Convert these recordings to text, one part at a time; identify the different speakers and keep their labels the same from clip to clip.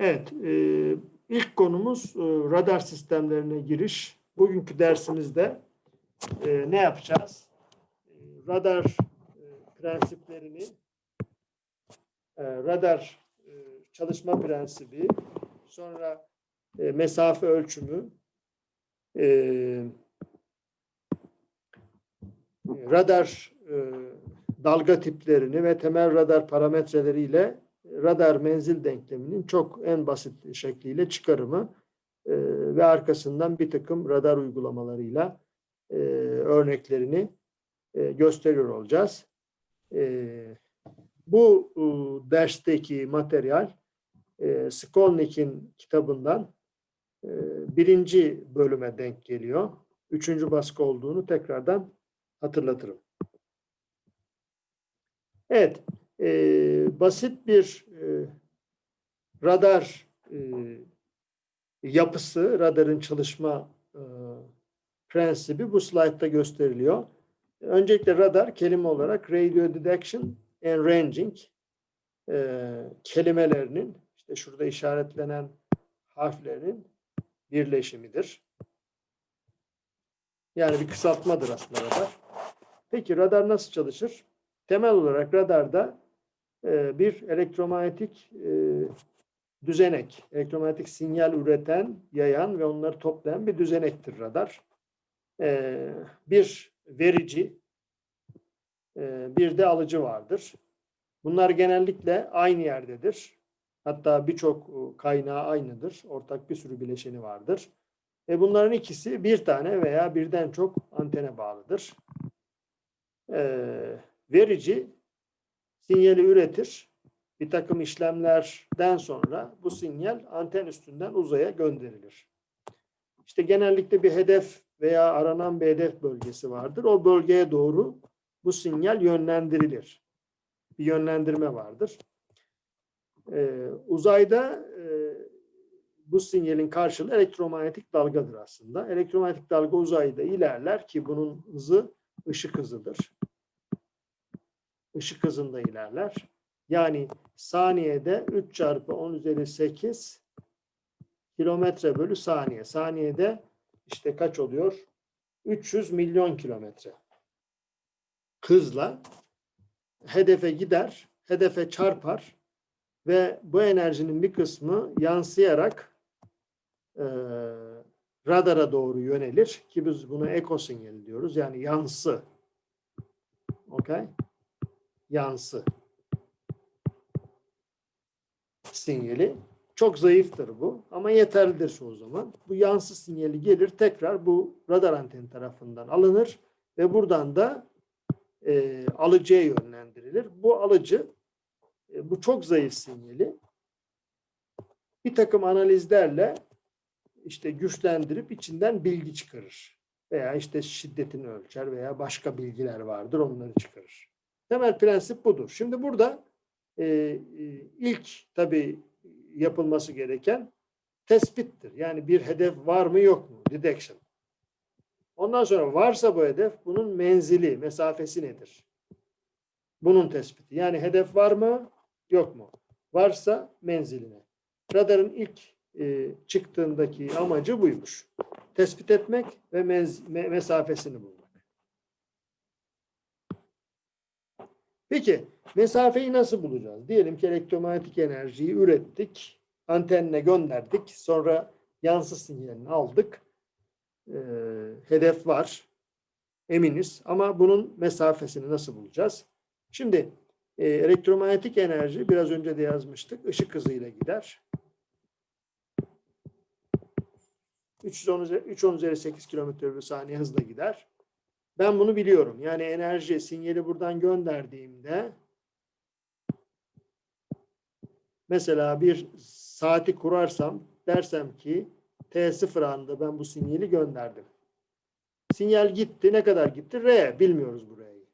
Speaker 1: Evet, e, ilk konumuz e, radar sistemlerine giriş. Bugünkü dersimizde e, ne yapacağız? E, radar e, prensiplerini, e, radar e, çalışma prensibi, sonra e, mesafe ölçümü, e, radar e, dalga tiplerini ve temel radar parametreleriyle radar menzil denkleminin çok en basit şekliyle çıkarımı e, ve arkasından bir takım radar uygulamalarıyla e, örneklerini e, gösteriyor olacağız. E, bu e, dersteki materyal e, Skolnik'in kitabından e, birinci bölüme denk geliyor. Üçüncü baskı olduğunu tekrardan hatırlatırım. Evet, e, basit bir e, radar e, yapısı, radarın çalışma e, prensibi bu slaytta gösteriliyor. Öncelikle radar kelime olarak radio detection and ranging e, kelimelerinin işte şurada işaretlenen harflerin birleşimidir. Yani bir kısaltmadır aslında radar. Peki radar nasıl çalışır? Temel olarak radarda e, bir elektromanyetik e, düzenek, elektromanyetik sinyal üreten, yayan ve onları toplayan bir düzenektir radar. E, bir verici, e, bir de alıcı vardır. Bunlar genellikle aynı yerdedir. Hatta birçok e, kaynağı aynıdır. Ortak bir sürü bileşeni vardır. Ve bunların ikisi bir tane veya birden çok antene bağlıdır. Ee, verici sinyali üretir. Bir takım işlemlerden sonra bu sinyal anten üstünden uzaya gönderilir. İşte genellikle bir hedef veya aranan bir hedef bölgesi vardır. O bölgeye doğru bu sinyal yönlendirilir. Bir yönlendirme vardır. Ee, uzayda e, bu sinyalin karşılığı elektromanyetik dalgadır aslında. Elektromanyetik dalga uzayda ilerler ki bunun hızı ışık hızıdır. Işık hızında ilerler. Yani saniyede 3 çarpı 10 üzeri 8 kilometre bölü saniye. Saniyede işte kaç oluyor? 300 milyon kilometre. Hızla hedefe gider, hedefe çarpar ve bu enerjinin bir kısmı yansıyarak e, radara doğru yönelir ki biz buna eko sinyali diyoruz. Yani yansı. Okay? Yansı. Sinyali. Çok zayıftır bu ama yeterlidir çoğu zaman. Bu yansı sinyali gelir tekrar bu radar anteni tarafından alınır ve buradan da e, alıcıya yönlendirilir. Bu alıcı e, bu çok zayıf sinyali bir takım analizlerle işte güçlendirip içinden bilgi çıkarır. Veya işte şiddetini ölçer veya başka bilgiler vardır onları çıkarır. Temel prensip budur. Şimdi burada e, e, ilk tabii yapılması gereken tespittir. Yani bir hedef var mı yok mu? Detection. Ondan sonra varsa bu hedef bunun menzili, mesafesi nedir? Bunun tespiti. Yani hedef var mı? Yok mu? Varsa menziline. Radarın ilk e, çıktığındaki amacı buymuş. Tespit etmek ve mez, me, mesafesini bulmak. Peki mesafeyi nasıl bulacağız? Diyelim ki elektromanyetik enerjiyi ürettik, antenine gönderdik, sonra yansı sinyalini aldık. E, hedef var, eminiz ama bunun mesafesini nasıl bulacağız? Şimdi e, elektromanyetik enerji biraz önce de yazmıştık, ışık hızıyla gider. 310 üzeri, 310 üzeri 8 kilometre bölü saniye hızla gider. Ben bunu biliyorum. Yani enerji sinyali buradan gönderdiğimde mesela bir saati kurarsam dersem ki T0 anında ben bu sinyali gönderdim. Sinyal gitti. Ne kadar gitti? R. Bilmiyoruz burayı.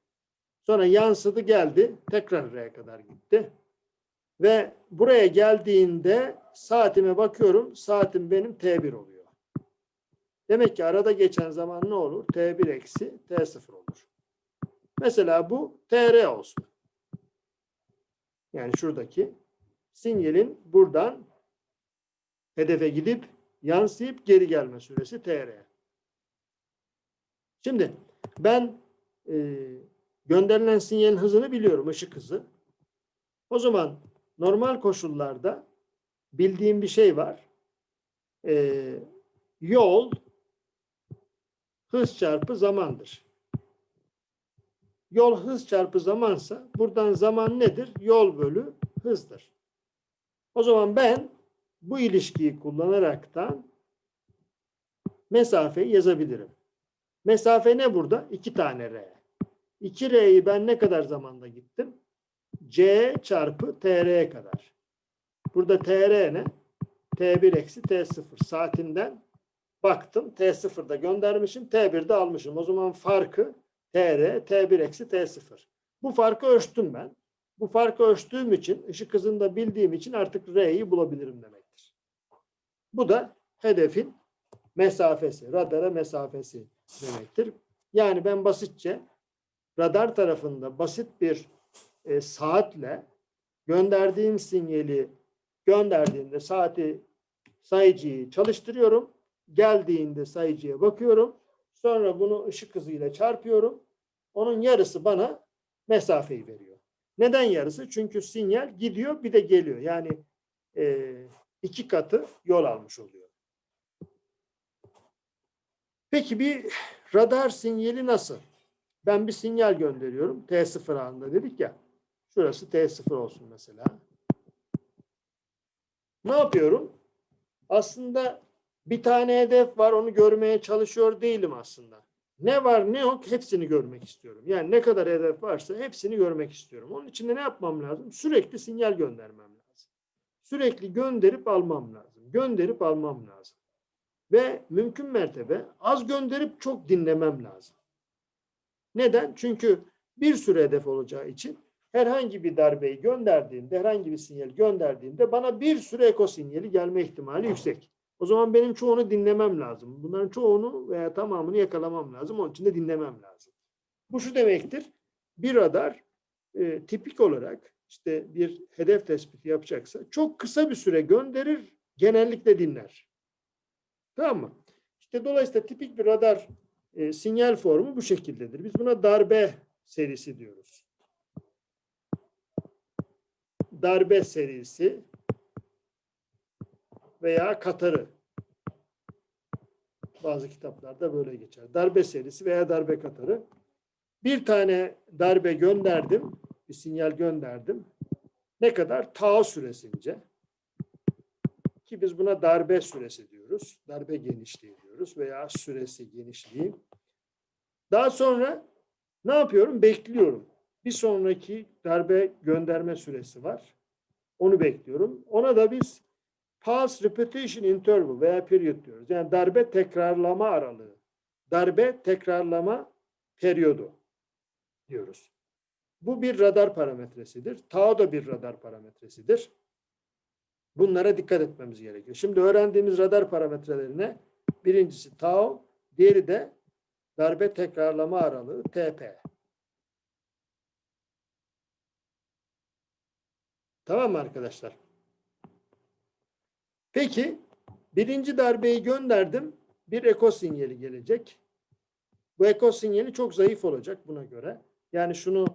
Speaker 1: Sonra yansıdı geldi. Tekrar R'ye kadar gitti. Ve buraya geldiğinde saatime bakıyorum. Saatim benim T1 oluyor. Demek ki arada geçen zaman ne olur? T1 eksi T0 olur. Mesela bu TR olsun. Yani şuradaki sinyalin buradan hedefe gidip yansıyıp geri gelme süresi TR. Şimdi ben e, gönderilen sinyalin hızını biliyorum, ışık hızı. O zaman normal koşullarda bildiğim bir şey var. E, yol hız çarpı zamandır. Yol hız çarpı zamansa buradan zaman nedir? Yol bölü hızdır. O zaman ben bu ilişkiyi kullanaraktan mesafeyi yazabilirim. Mesafe ne burada? İki tane R. 2R'yi ben ne kadar zamanda gittim? C çarpı TR'ye kadar. Burada TR ne? T1 eksi T0 saatinden baktım. T0'da göndermişim. T1'de almışım. O zaman farkı TR, T1 eksi T0. Bu farkı ölçtüm ben. Bu farkı ölçtüğüm için, ışık hızını da bildiğim için artık R'yi bulabilirim demektir. Bu da hedefin mesafesi, radara mesafesi demektir. Yani ben basitçe radar tarafında basit bir e, saatle gönderdiğim sinyali gönderdiğimde saati sayıcıyı çalıştırıyorum. Geldiğinde sayıcıya bakıyorum. Sonra bunu ışık hızıyla çarpıyorum. Onun yarısı bana mesafeyi veriyor. Neden yarısı? Çünkü sinyal gidiyor bir de geliyor. Yani e, iki katı yol almış oluyor. Peki bir radar sinyali nasıl? Ben bir sinyal gönderiyorum. T0 anında dedik ya. Şurası T0 olsun mesela. Ne yapıyorum? Aslında bir tane hedef var onu görmeye çalışıyor değilim aslında. Ne var ne yok hepsini görmek istiyorum. Yani ne kadar hedef varsa hepsini görmek istiyorum. Onun için de ne yapmam lazım? Sürekli sinyal göndermem lazım. Sürekli gönderip almam lazım. Gönderip almam lazım. Ve mümkün mertebe az gönderip çok dinlemem lazım. Neden? Çünkü bir sürü hedef olacağı için herhangi bir darbeyi gönderdiğimde, herhangi bir sinyal gönderdiğimde bana bir sürü eko sinyali gelme ihtimali yüksek. O zaman benim çoğunu dinlemem lazım. Bunların çoğunu veya tamamını yakalamam lazım. Onun için de dinlemem lazım. Bu şu demektir. Bir radar e, tipik olarak işte bir hedef tespiti yapacaksa çok kısa bir süre gönderir, genellikle dinler. Tamam mı? İşte dolayısıyla tipik bir radar e, sinyal formu bu şekildedir. Biz buna darbe serisi diyoruz. Darbe serisi veya katarı. Bazı kitaplarda böyle geçer. Darbe serisi veya darbe katarı. Bir tane darbe gönderdim, bir sinyal gönderdim. Ne kadar? Tau süresince. Ki biz buna darbe süresi diyoruz. Darbe genişliği diyoruz veya süresi genişliği. Daha sonra ne yapıyorum? Bekliyorum. Bir sonraki darbe gönderme süresi var. Onu bekliyorum. Ona da biz pulse repetition interval veya period diyoruz. Yani darbe tekrarlama aralığı. Darbe tekrarlama periyodu diyoruz. Bu bir radar parametresidir. Tau da bir radar parametresidir. Bunlara dikkat etmemiz gerekiyor. Şimdi öğrendiğimiz radar parametrelerine birincisi tau, diğeri de darbe tekrarlama aralığı TP. Tamam mı arkadaşlar? Peki birinci darbeyi gönderdim. Bir eko sinyali gelecek. Bu eko sinyali çok zayıf olacak buna göre. Yani şunu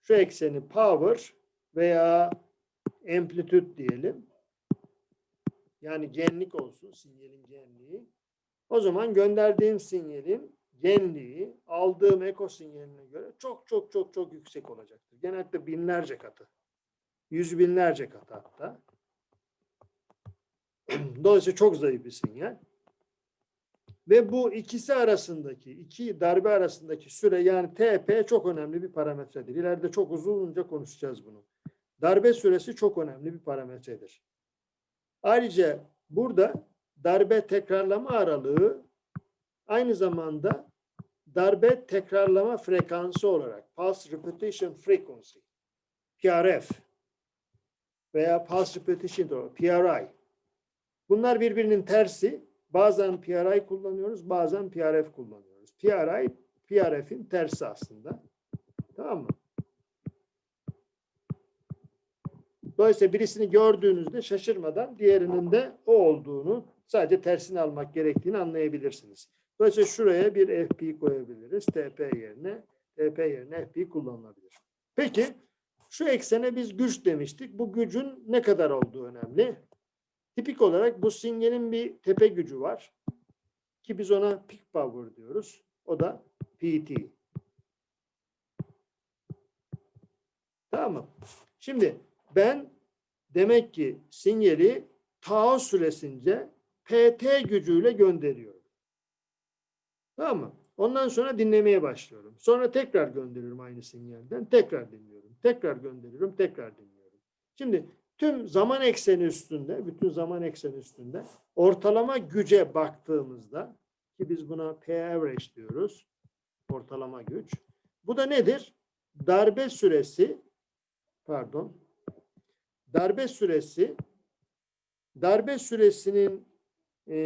Speaker 1: şu ekseni power veya amplitude diyelim. Yani genlik olsun sinyalin genliği. O zaman gönderdiğim sinyalin genliği aldığım eko sinyaline göre çok çok çok çok yüksek olacaktır. Genellikle binlerce katı. Yüz binlerce katı hatta. Dolayısıyla çok zayıf bir sinyal. Ve bu ikisi arasındaki, iki darbe arasındaki süre yani TP çok önemli bir parametredir. İleride çok uzunca konuşacağız bunu. Darbe süresi çok önemli bir parametredir. Ayrıca burada darbe tekrarlama aralığı aynı zamanda darbe tekrarlama frekansı olarak Pulse Repetition Frequency PRF veya Pulse Repetition PRI Bunlar birbirinin tersi. Bazen PRI kullanıyoruz, bazen PRF kullanıyoruz. PRI, PRF'in tersi aslında. Tamam mı? Dolayısıyla birisini gördüğünüzde şaşırmadan diğerinin de o olduğunu sadece tersini almak gerektiğini anlayabilirsiniz. Dolayısıyla şuraya bir FP koyabiliriz. TP yerine TP yerine FP kullanılabilir. Peki şu eksene biz güç demiştik. Bu gücün ne kadar olduğu önemli. Tipik olarak bu sinyalin bir tepe gücü var. Ki biz ona peak power diyoruz. O da PT. Tamam? Şimdi ben demek ki sinyali tau süresince PT gücüyle gönderiyorum. Tamam mı? Ondan sonra dinlemeye başlıyorum. Sonra tekrar gönderiyorum aynı sinyalden. Tekrar dinliyorum. Tekrar gönderiyorum. Tekrar dinliyorum. Şimdi tüm zaman ekseni üstünde, bütün zaman ekseni üstünde ortalama güce baktığımızda ki biz buna P average diyoruz. Ortalama güç. Bu da nedir? Darbe süresi pardon. Darbe süresi darbe süresinin e,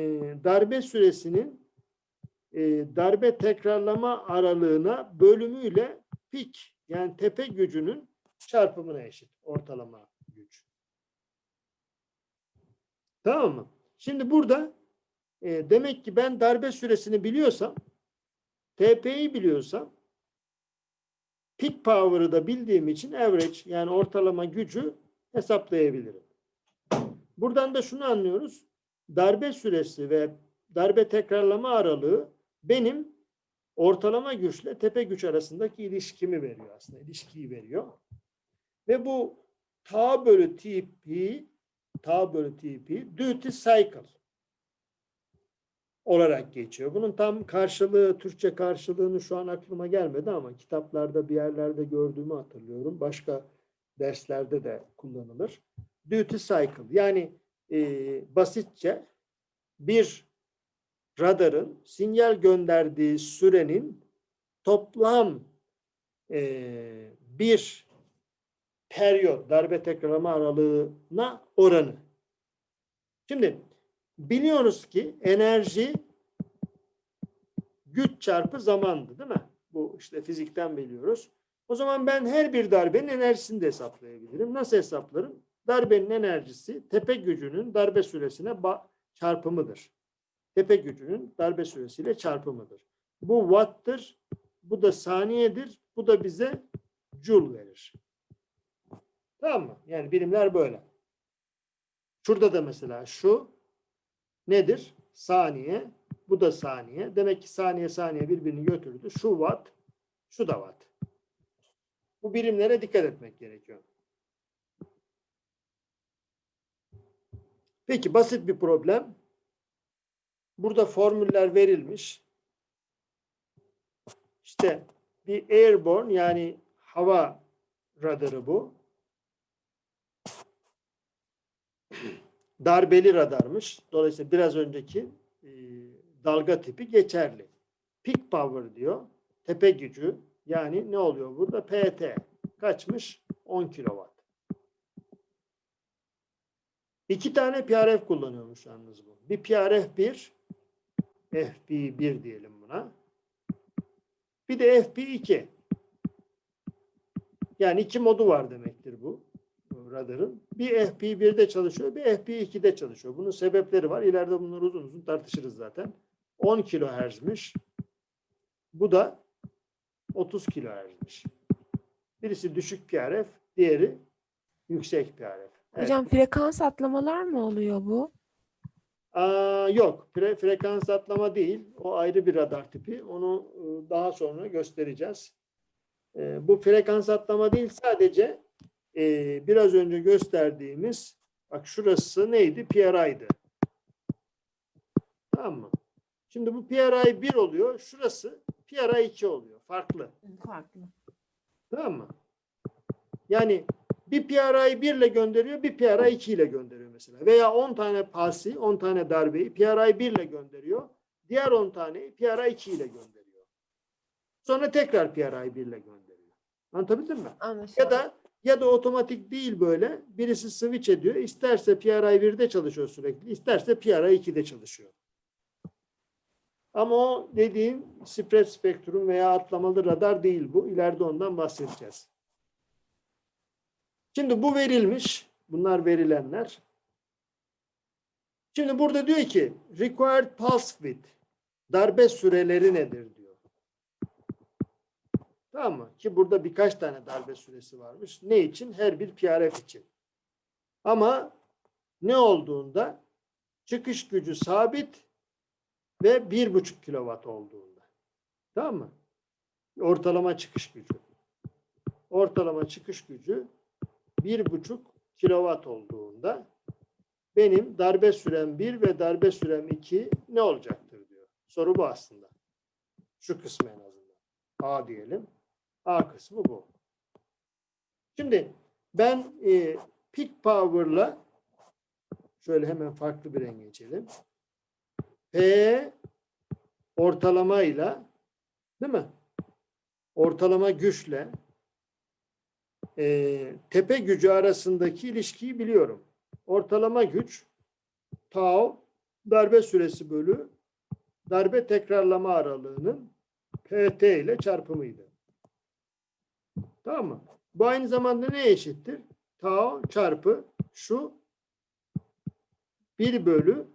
Speaker 1: darbe süresinin e, darbe tekrarlama aralığına bölümüyle pik yani tepe gücünün çarpımına eşit ortalama güç. Tamam mı? Şimdi burada e, demek ki ben darbe süresini biliyorsam TP'yi biliyorsam peak power'ı da bildiğim için average yani ortalama gücü hesaplayabilirim. Buradan da şunu anlıyoruz. Darbe süresi ve darbe tekrarlama aralığı benim ortalama güçle tepe güç arasındaki ilişkimi veriyor aslında. ilişkiyi veriyor. Ve bu tau bölü TP tau bölü TP duty cycle olarak geçiyor. Bunun tam karşılığı, Türkçe karşılığını şu an aklıma gelmedi ama kitaplarda bir yerlerde gördüğümü hatırlıyorum. Başka derslerde de kullanılır. Duty cycle yani e, basitçe bir radarın sinyal gönderdiği sürenin toplam e, bir periyot darbe tekrarlama aralığına oranı. Şimdi biliyoruz ki enerji güç çarpı zamandı değil mi? Bu işte fizikten biliyoruz. O zaman ben her bir darbenin enerjisini de hesaplayabilirim. Nasıl hesaplarım? Darbenin enerjisi tepe gücünün darbe süresine çarpımıdır. Tepe gücünün darbe süresiyle çarpımıdır. Bu watt'tır. Bu da saniyedir. Bu da bize joule verir. Tamam mı? Yani birimler böyle. Şurada da mesela şu nedir? Saniye. Bu da saniye. Demek ki saniye saniye birbirini götürdü. Şu watt, şu da watt. Bu birimlere dikkat etmek gerekiyor. Peki basit bir problem. Burada formüller verilmiş. İşte bir airborne yani hava radarı bu. Darbeli radarmış. Dolayısıyla biraz önceki e, dalga tipi geçerli. Peak power diyor. Tepe gücü. Yani ne oluyor burada? PT. Kaçmış? 10 kilowatt. İki tane PRF kullanıyormuş yalnız bu. Bir PRF 1, FP1 diyelim buna. Bir de FP2. Yani iki modu var demektir bu radarın. Bir FP1'de çalışıyor, bir FP2'de çalışıyor. Bunun sebepleri var. İleride bunları uzun uzun tartışırız zaten. 10 kilohertzmiş. Bu da 30 kilohertzmiş. Birisi düşük PRF, diğeri yüksek PRF. Evet.
Speaker 2: Hocam frekans atlamalar mı oluyor bu?
Speaker 1: Aa, yok, Fre frekans atlama değil. O ayrı bir radar tipi. Onu e, daha sonra göstereceğiz. E, bu frekans atlama değil, sadece e, biraz önce gösterdiğimiz, bak şurası neydi? PRI'dı. Tamam mı? Şimdi bu PRI 1 oluyor, şurası PRI 2 oluyor. Farklı.
Speaker 2: Farklı.
Speaker 1: Tamam mı? Yani bir PRI'yi 1 ile gönderiyor, bir PRI 2 ile gönderiyor mesela. Veya 10 tane pasi, 10 tane darbeyi PRI 1 ile gönderiyor. Diğer 10 taneyi PRI 2 ile gönderiyor. Sonra tekrar PRI 1 ile gönderiyor. Anlatabildim mi?
Speaker 2: Anlaşıldı.
Speaker 1: Ya da ya da otomatik değil böyle. Birisi switch ediyor. İsterse PRI 1'de çalışıyor sürekli. isterse PRI 2'de çalışıyor. Ama o dediğim spread spektrum veya atlamalı radar değil bu. İleride ondan bahsedeceğiz. Şimdi bu verilmiş. Bunlar verilenler. Şimdi burada diyor ki required pulse width darbe süreleri nedir. Tamam mı? Ki burada birkaç tane darbe süresi varmış. Ne için? Her bir PRF için. Ama ne olduğunda çıkış gücü sabit ve 1,5 kilowatt olduğunda. Tamam mı? Ortalama çıkış gücü. Ortalama çıkış gücü 1,5 kilowatt olduğunda benim darbe sürem 1 ve darbe sürem 2 ne olacaktır diyor. Soru bu aslında. Şu kısmı en azından. A diyelim. A kısmı bu. Şimdi ben e, peak power'la şöyle hemen farklı bir renge geçelim. P ortalamayla değil mi? Ortalama güçle e, tepe gücü arasındaki ilişkiyi biliyorum. Ortalama güç tau darbe süresi bölü darbe tekrarlama aralığının PT ile çarpımıydı. Tamam mı? Bu aynı zamanda ne eşittir? Tau çarpı şu 1 bölü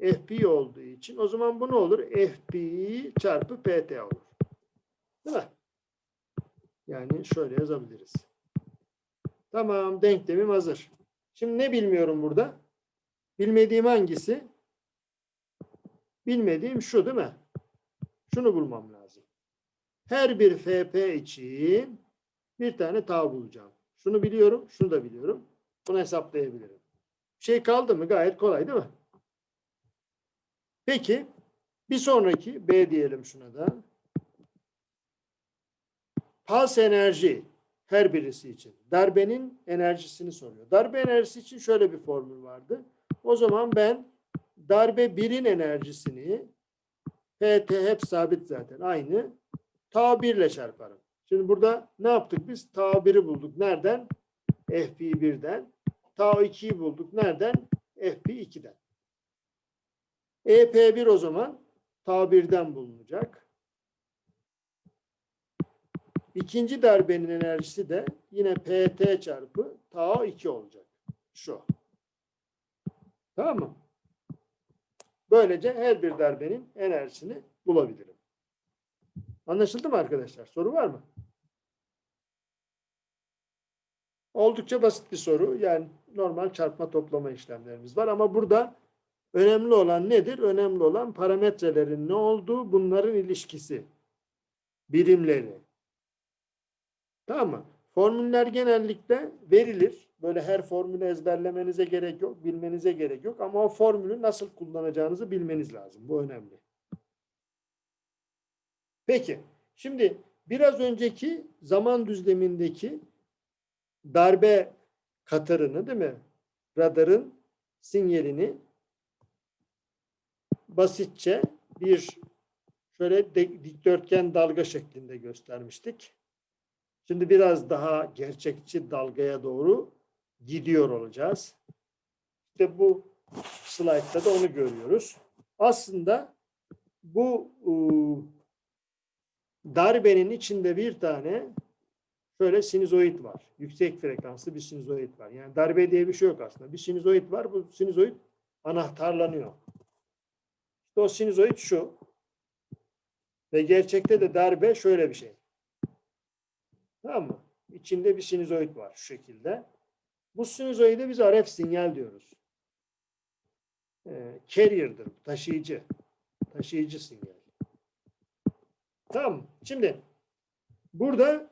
Speaker 1: FP olduğu için o zaman bu ne olur? FP çarpı PT olur. Değil mi? Yani şöyle yazabiliriz. Tamam denklemim hazır. Şimdi ne bilmiyorum burada? Bilmediğim hangisi? Bilmediğim şu değil mi? Şunu bulmam lazım. Her bir FP için bir tane tau bulacağım. Şunu biliyorum, şunu da biliyorum. Bunu hesaplayabilirim. Şey kaldı mı? Gayet kolay değil mi? Peki bir sonraki B diyelim şuna da. Pulse enerji her birisi için. Darbenin enerjisini soruyor. Darbe enerjisi için şöyle bir formül vardı. O zaman ben darbe 1'in enerjisini PT hep sabit zaten aynı. Tau 1 ile çarparım. Şimdi burada ne yaptık biz? Tau 1'i bulduk. Nereden? FP 1'den. Tau 2'yi bulduk. Nereden? FP 2'den. EP1 o zaman Tau 1'den bulunacak. İkinci darbenin enerjisi de yine PT çarpı Tau 2 olacak. Şu. Tamam mı? Böylece her bir darbenin enerjisini bulabilirim. Anlaşıldı mı arkadaşlar? Soru var mı? Oldukça basit bir soru. Yani normal çarpma toplama işlemlerimiz var ama burada önemli olan nedir? Önemli olan parametrelerin ne olduğu, bunların ilişkisi. Birimleri. Tamam mı? Formüller genellikle verilir. Böyle her formülü ezberlemenize gerek yok, bilmenize gerek yok. Ama o formülü nasıl kullanacağınızı bilmeniz lazım. Bu önemli. Peki, şimdi biraz önceki zaman düzlemindeki darbe katarını değil mi? Radarın sinyalini basitçe bir şöyle dikdörtgen dalga şeklinde göstermiştik. Şimdi biraz daha gerçekçi dalgaya doğru gidiyor olacağız. İşte bu slaytta da onu görüyoruz. Aslında bu ıı, darbenin içinde bir tane şöyle sinüzoid var. Yüksek frekanslı bir sinüzoid var. Yani darbe diye bir şey yok aslında. Bir sinüzoid var. Bu sinüzoid anahtarlanıyor. İşte o sinüzoid şu. Ve gerçekte de darbe şöyle bir şey. Tamam mı? İçinde bir sinüzoid var şu şekilde. Bu sinüzoide biz RF sinyal diyoruz. Ee, carrier'dır, taşıyıcı. Taşıyıcı sinyal. Tamam? Şimdi burada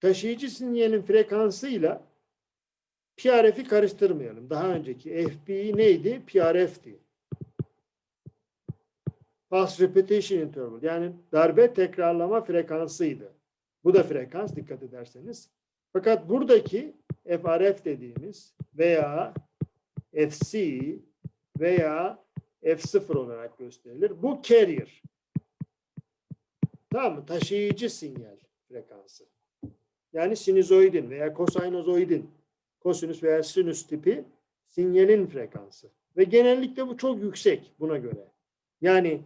Speaker 1: taşıyıcı sinyalin frekansıyla PRF'i karıştırmayalım. Daha önceki FP neydi? PRF'ti. Pulse Repetition Interval. Yani darbe tekrarlama frekansıydı. Bu da frekans dikkat ederseniz. Fakat buradaki FRF dediğimiz veya FC veya F0 olarak gösterilir. Bu carrier. Tamam mı? Taşıyıcı sinyal frekansı. Yani sinüzoidin veya kosinozoidin kosinüs veya sinüs tipi sinyalin frekansı. Ve genellikle bu çok yüksek buna göre. Yani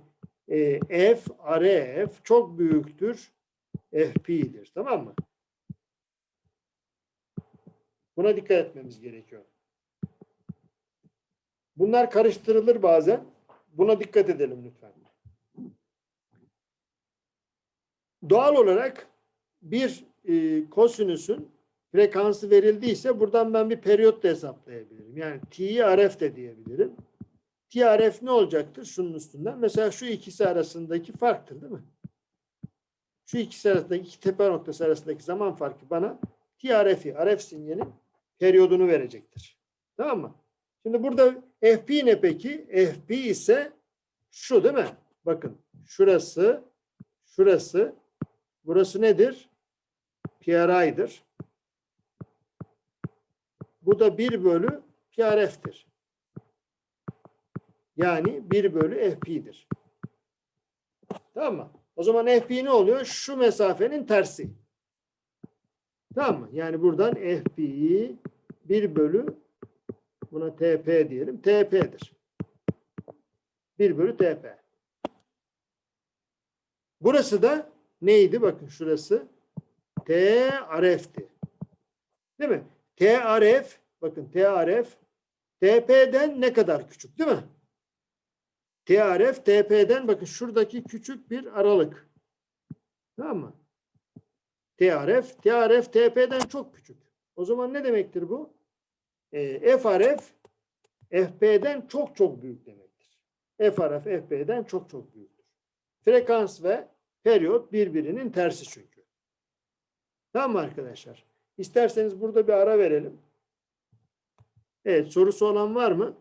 Speaker 1: e, F, RF çok büyüktür FP'dir. Tamam mı? Buna dikkat etmemiz gerekiyor. Bunlar karıştırılır bazen. Buna dikkat edelim lütfen. Doğal olarak bir e, kosinüsün frekansı verildiyse buradan ben bir periyot da hesaplayabilirim. Yani t'yi rf de diyebilirim. T rf ne olacaktır? Şunun üstünden. Mesela şu ikisi arasındaki farktır değil mi? Şu ikisi arasındaki iki tepe noktası arasındaki zaman farkı bana T rf'i, rf sinyalin periyodunu verecektir. Tamam mı? Şimdi burada FP ne peki? FP ise şu değil mi? Bakın şurası, şurası, burası nedir? PRI'dir. Bu da 1 bölü PRF'tir. Yani 1 bölü FP'dir. Tamam mı? O zaman FP ne oluyor? Şu mesafenin tersi. Tamam mı? Yani buradan FP'yi 1 bölü buna TP diyelim. TP'dir. 1 bölü TP. Burası da neydi? Bakın şurası. TRF'ti. Değil mi? TRF bakın TRF TP'den ne kadar küçük değil mi? TRF TP'den bakın şuradaki küçük bir aralık. Tamam mı? TRF TRF TP'den çok küçük. O zaman ne demektir bu? E, FRF FP'den çok çok büyük demektir. FRF FP'den çok çok büyüktür. Frekans ve periyot birbirinin tersi çünkü. Tamam mı arkadaşlar? İsterseniz burada bir ara verelim. Evet sorusu olan var mı?